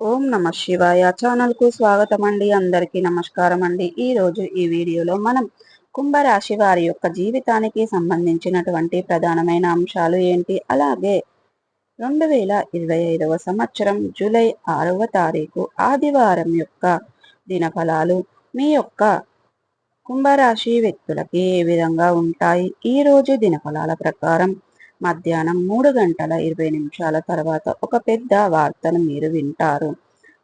ఓం నమ శివాయ. ఛానల్కు స్వాగతం అండి అందరికీ నమస్కారం అండి ఈరోజు ఈ వీడియోలో మనం కుంభరాశి వారి యొక్క జీవితానికి సంబంధించినటువంటి ప్రధానమైన అంశాలు ఏంటి? అలాగే రెండు వేల ఇరవై ఐదవ సంవత్సరం జూలై ఆరవ తారీఖు ఆదివారం యొక్క దినఫలాలు మీ యొక్క కుంభరాశి వ్యక్తులకి ఏ విధంగా ఉంటాయి? ఈ రోజు దినఫలాల ప్రకారం మధ్యాహ్నం మూడు గంటల ఇరవై నిమిషాల తర్వాత ఒక పెద్ద వార్తను మీరు వింటారు.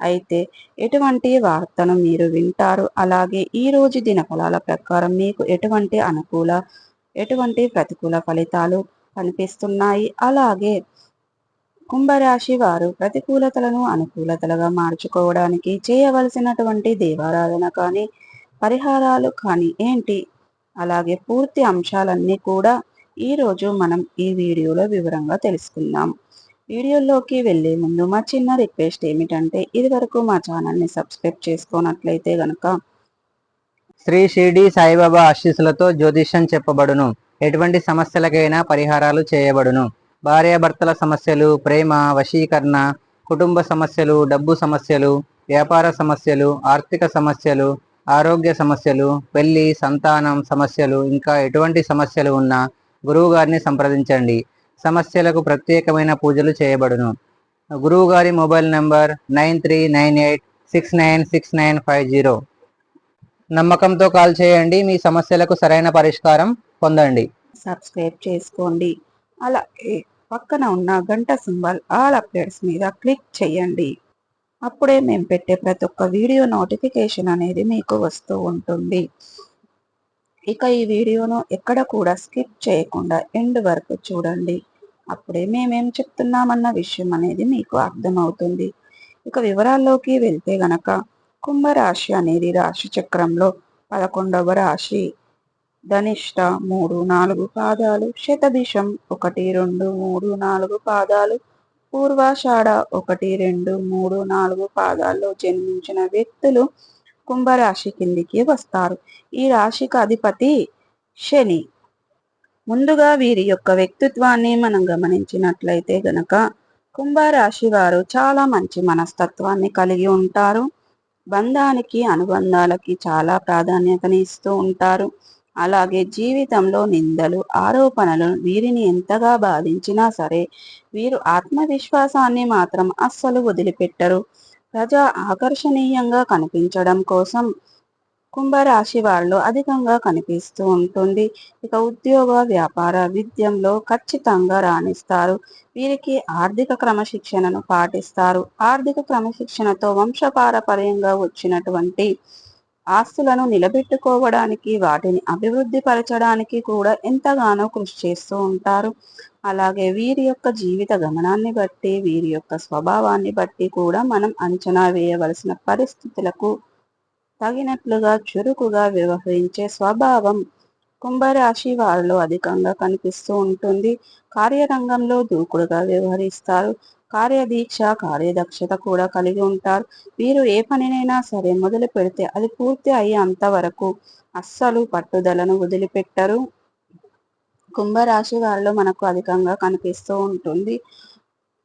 అయితే ఎటువంటి వార్తను మీరు వింటారు? అలాగే ఈ రోజు దినఫలాల ప్రకారం మీకు ఎటువంటి అనుకూల ఎటువంటి ప్రతికూల ఫలితాలు కనిపిస్తున్నాయి? అలాగే కుంభరాశి వారు ప్రతికూలతలను అనుకూలతలుగా మార్చుకోవడానికి చేయవలసినటువంటి దేవారాధన కానీ పరిహారాలు కానీ ఏంటి? అలాగే పూర్తి అంశాలన్నీ కూడా ఈరోజు మనం ఈ వీడియోలో వివరంగా తెలుసుకుందాం. వీడియోలోకి వెళ్ళే ముందు మా చిన్న రిక్వెస్ట్ ఏమిటంటే ఇది వరకు మా ఛానల్ని సబ్స్క్రైబ్ చేసుకున్నట్లయితే గనక శ్రీ షిరిడి సాయిబాబా ఆశీస్సులతో జ్యోతిష్యం చెప్పబడును. ఎటువంటి సమస్యలకైనా పరిహారాలు చేయబడును. భార్యాభర్తల సమస్యలు ప్రేమ వశీకరణ కుటుంబ సమస్యలు డబ్బు సమస్యలు వ్యాపార సమస్యలు ఆర్థిక సమస్యలు ఆరోగ్య సమస్యలు పెళ్ళి సంతానం సమస్యలు ఇంకా ఎటువంటి సమస్యలు ఉన్నా గురువు గారిని సంప్రదించండి. సమస్యలకు ప్రత్యేకమైన పూజలు చేయబడును. గురువు గారి mobile number nine three nine eight six nine six nine five zero. నమ్మకంతో కాల్ చేయండి. మీ సమస్యలకు సరైన పరిష్కారం పొందండి. సబ్స్క్రైబ్ చేసుకోండి. అలాగే పక్కన ఉన్న గంట సింబల్ ఆల్ అప్డేట్స్ మీద క్లిక్ చేయండి. అప్పుడే మేము పెట్టే ప్రతి ఒక్క వీడియో నోటిఫికేషన్ అనేది మీకు వస్తూ ఉంటుంది. ఇక ఈ వీడియోను ఎక్కడ కూడా స్కిప్ చేయకుండా ఎండ్ వరకు చూడండి. అప్పుడే మేమేం చెప్తున్నామన్న విషయం అనేది మీకు అర్థమవుతుంది. ఇక వివరాల్లోకి వెళ్తే గనక కుంభరాశి అనేది రాశి చక్రంలో పదకొండవ రాశి. ధనిష్ట మూడు నాలుగు పాదాలు శతభిషం ఒకటి రెండు మూడు నాలుగు పాదాలు పూర్వాషాఢ ఒకటి రెండు మూడు నాలుగు పాదాల్లో జన్మించిన వ్యక్తులు కుంభరాశి కిందికి వస్తారు. ఈ రాశికి అధిపతి శని. ముందుగా వీరి యొక్క వ్యక్తిత్వాన్ని మనం గమనించినట్లయితే గనక కుంభరాశి వారు చాలా మంచి మనస్తత్వాన్ని కలిగి ఉంటారు. బంధానికి అనుబంధాలకి చాలా ప్రాధాన్యతని ఇస్తూ ఉంటారు. అలాగే జీవితంలో నిందలు ఆరోపణలు వీరిని ఎంతగా బాధించినా సరే వీరు ఆత్మవిశ్వాసాన్ని మాత్రం అస్సలు వదిలిపెట్టరు. ప్రజా ఆకర్షణీయంగా కనిపించడం కోసం కుంభరాశి వాళ్ళు అధికంగా కనిపిస్తూ ఉంటుంది. ఇక ఉద్యోగ వ్యాపార విద్యంలో ఖచ్చితంగా రాణిస్తారు. వీరికి ఆర్థిక క్రమశిక్షణను పాటిస్తారు. ఆర్థిక క్రమశిక్షణతో వంశపారపర్యంగా వచ్చినటువంటి ఆస్తులను నిలబెట్టుకోవడానికి వాటిని అభివృద్ధి పరచడానికి కూడా ఎంతగానో కృషి చేస్తూ ఉంటారు. అలాగే వీరి యొక్క జీవిత గమనాన్ని బట్టి వీరి యొక్క స్వభావాన్ని బట్టి కూడా మనం అంచనా వేయవలసిన పరిస్థితులకు తగినట్లుగా చురుకుగా వ్యవహరించే స్వభావం కుంభరాశి వారిలో అధికంగా కనిపిస్తూ ఉంటుంది. కార్యరంగంలో దూకుడుగా వ్యవహరిస్తారు. కార్యదీక్ష కార్యదక్షత కూడా కలిగి ఉంటారు. వీరు ఏ పనినైనా సరే మొదలు పెడితే అది పూర్తి అయ్యేంత వరకు అస్సలు పట్టుదలను వదిలిపెట్టరు. కుంభరాశి వారిలో మనకు అధికంగా కనిపిస్తూ ఉంటుంది.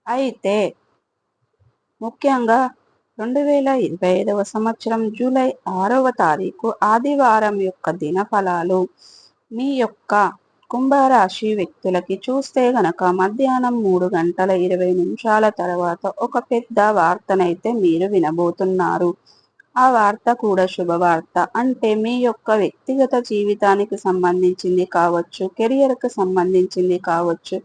అయితే ముఖ్యంగా రెండు వేల ఇరవై ఐదవ సంవత్సరం జూలై ఆరవ తారీఖు ఆదివారం యొక్క దినఫలాలు మీ యొక్క కుంభరాశి వ్యక్తులకి చూస్తే గనక మధ్యాహ్నం మూడు గంటల ఇరవై నిమిషాల తర్వాత ఒక పెద్ద వార్తనైతే మీరు వినబోతున్నారు. ఆ వార్త కూడా శుభవార్త. అంటే మీ యొక్క వ్యక్తిగత జీవితానికి సంబంధించింది కావచ్చు కెరియర్కి సంబంధించింది కావచ్చు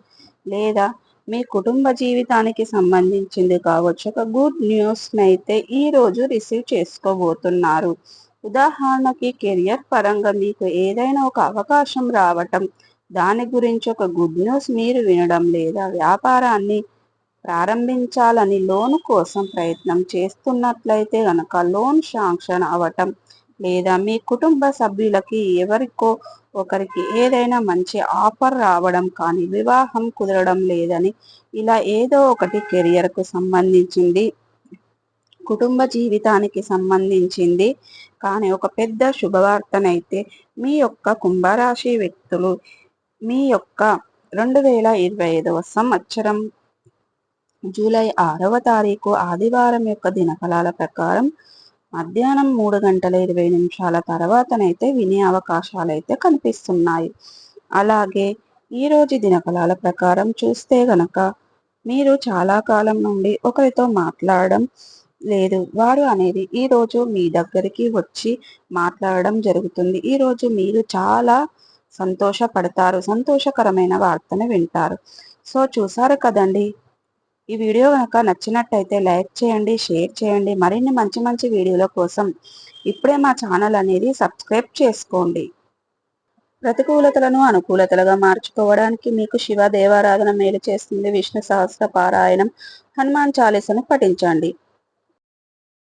లేదా మీ కుటుంబ జీవితానికి సంబంధించింది కావచ్చు ఒక గుడ్ న్యూస్ అయితే ఈరోజు రిసీవ్ చేసుకోబోతున్నారు. ఉదాహరణకి కెరియర్ పరంగా మీకు ఏదైనా ఒక అవకాశం రావటం దాని గురించి ఒక గుడ్ న్యూస్ మీరు వినడం లేదా వ్యాపారాన్ని ప్రారంభించాలని లోన్ కోసం ప్రయత్నం చేస్తున్నట్లయితే గనక లోన్ శాంక్షన్ అవటం లేదా మీ కుటుంబ సభ్యులకి ఎవరికో ఒకరికి ఏదైనా మంచి ఆఫర్ రావడం కానీ వివాహం కుదరడం లేదని ఇలా ఏదో ఒకటి కెరియర్కు సంబంధించింది. కుటుంబ జీవితానికి సంబంధించింది. కానీ ఒక పెద్ద శుభవార్తనైతే మీ యొక్క కుంభరాశి వ్యక్తులు మీ యొక్క రెండు వేల ఇరవై ఐదవ సంవత్సరం జూలై ఆరవ తారీఖు ఆదివారం యొక్క దినఫలాల ప్రకారం మధ్యాహ్నం మూడు గంటల ఇరవై నిమిషాల తర్వాతనైతే వినే అవకాశాలు అయితే కనిపిస్తున్నాయి. అలాగే ఈరోజు దినఫలాల ప్రకారం చూస్తే గనక మీరు చాలా కాలం నుండి ఒకరితో మాట్లాడడం లేదు. వారు అనేది ఈ రోజు మీ దగ్గరికి వచ్చి మాట్లాడడం జరుగుతుంది. ఈ రోజు మీరు చాలా సంతోషపడతారు. సంతోషకరమైన వార్తను వింటారు. సో చూసారు కదండి? ఈ వీడియో కనుక నచ్చినట్టయితే లైక్ చేయండి షేర్ చేయండి. మరిన్ని మంచి మంచి వీడియోల కోసం ఇప్పుడే మా ఛానల్ అనేది సబ్స్క్రైబ్ చేసుకోండి. ప్రతికూలతలను అనుకూలతలుగా మార్చుకోవడానికి మీకు శివ దేవారాధన మేలు చేస్తుంది. విష్ణు సహస్ర పారాయణం హనుమాన్ చాలీసను పఠించండి.